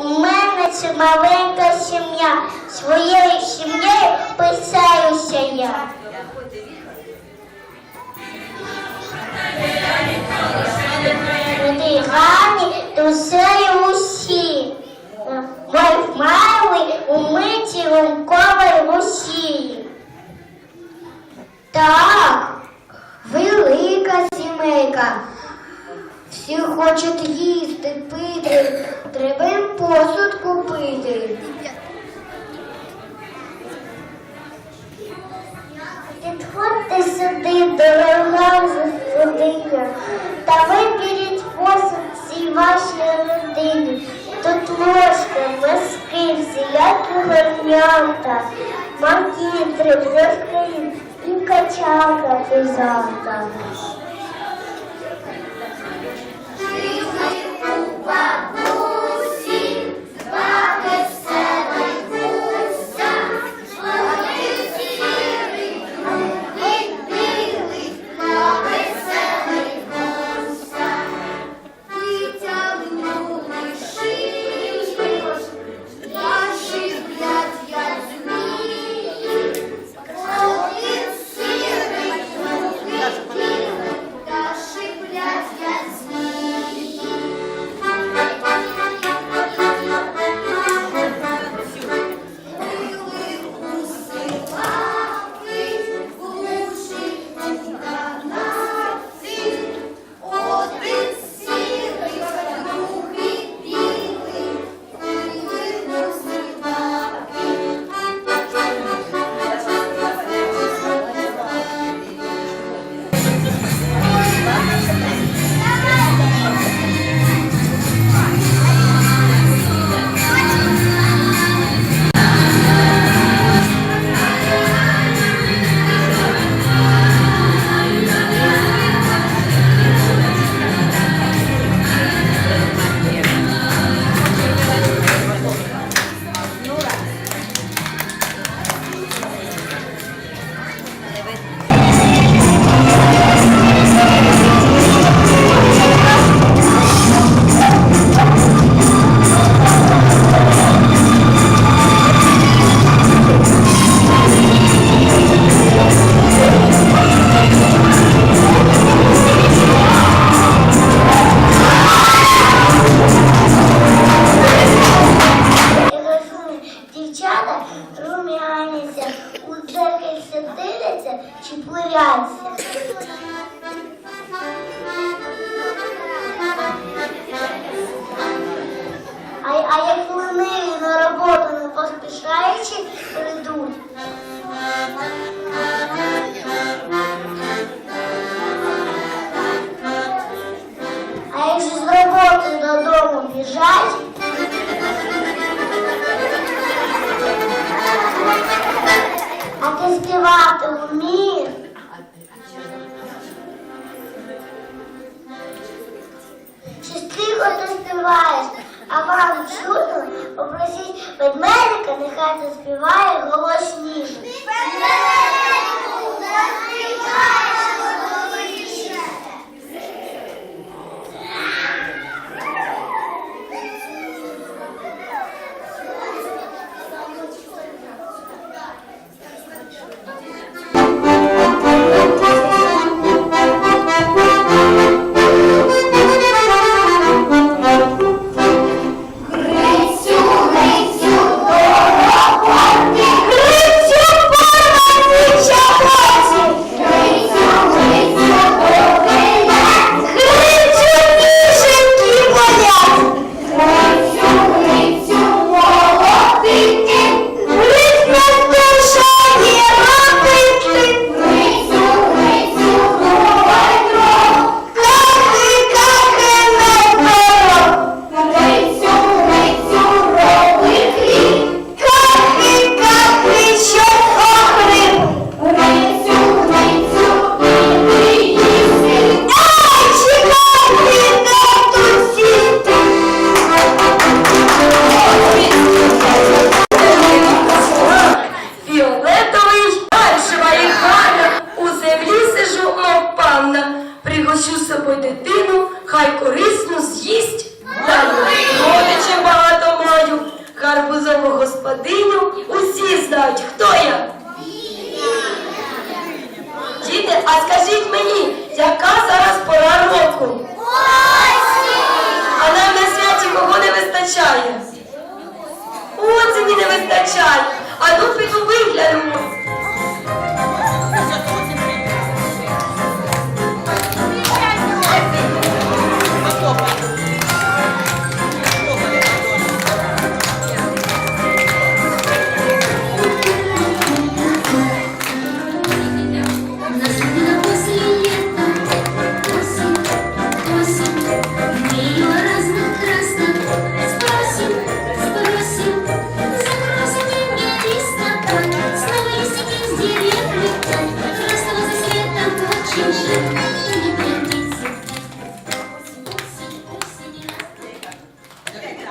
у мене це маленька сім'я. Своєю сім'єю писаюся я. Люди гарні, і усі. Май умиті лункової Росії. Так, велика сімейка. Всі хочуть їсти, пити, треба їм посуд купити. Підходьте сюди, дорога господиня, та виберіть посуд всій вашій родині. Тут ложка, миски, всілякі горнята, макітри, бровки і качалка пузата. 我们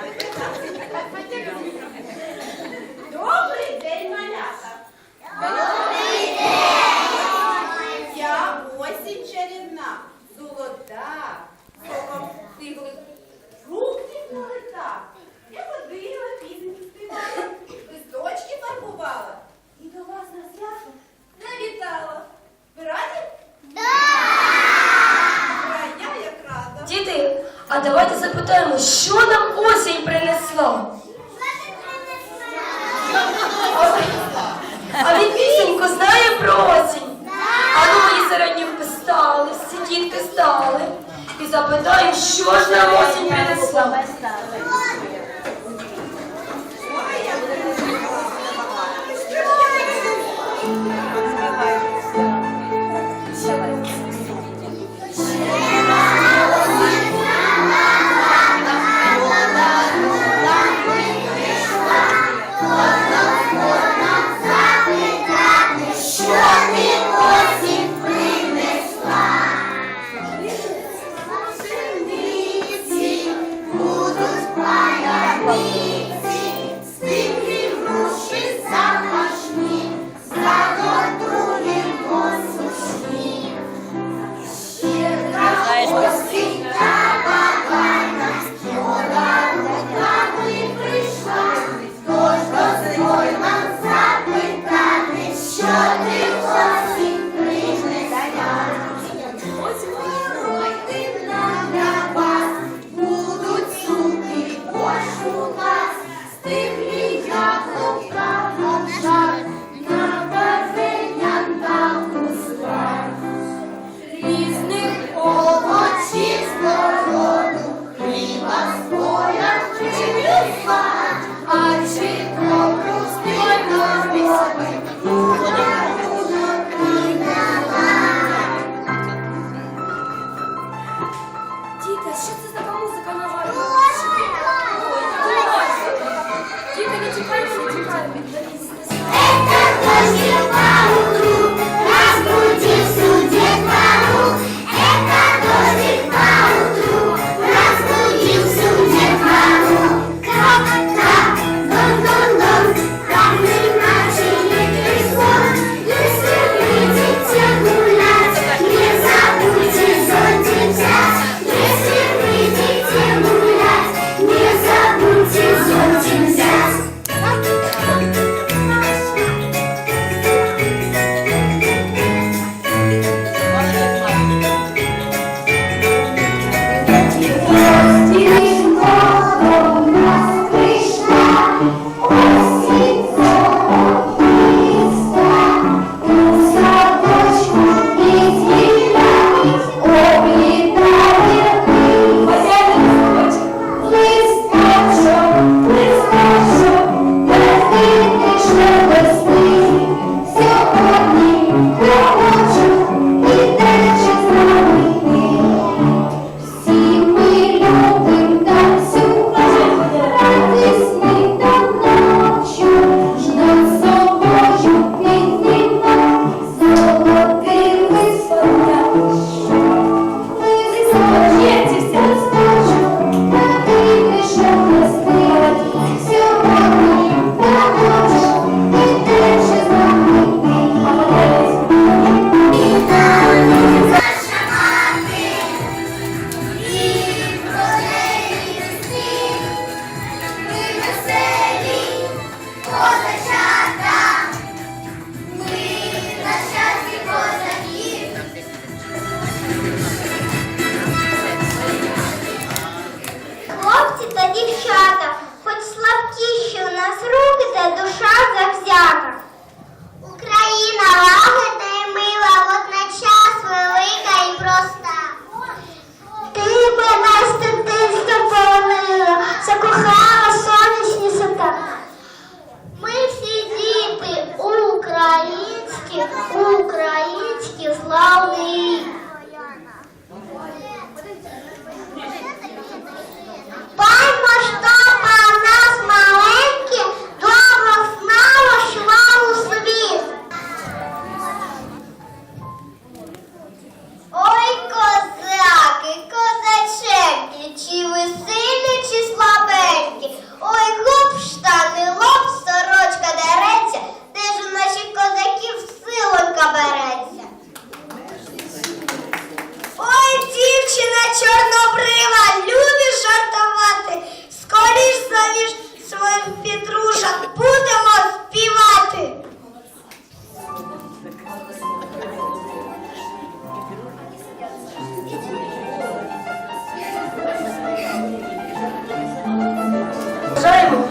Gracias. А давайте запитаємо, що нам осінь принесла. А він пісеньку знає про осінь. А ну мої середні вписали, всі дітки стали. І запитаємо, що ж нам осінь принесла. fly.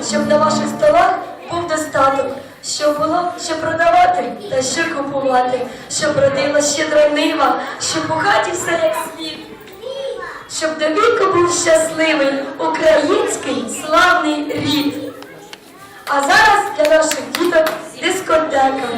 щоб на ваших столах був достаток, щоб було що продавати та що купувати, щоб родила щедра нива, щоб у хаті все як слід, щоб до віку був щасливий український славний рід. А зараз для наших діток дискотека.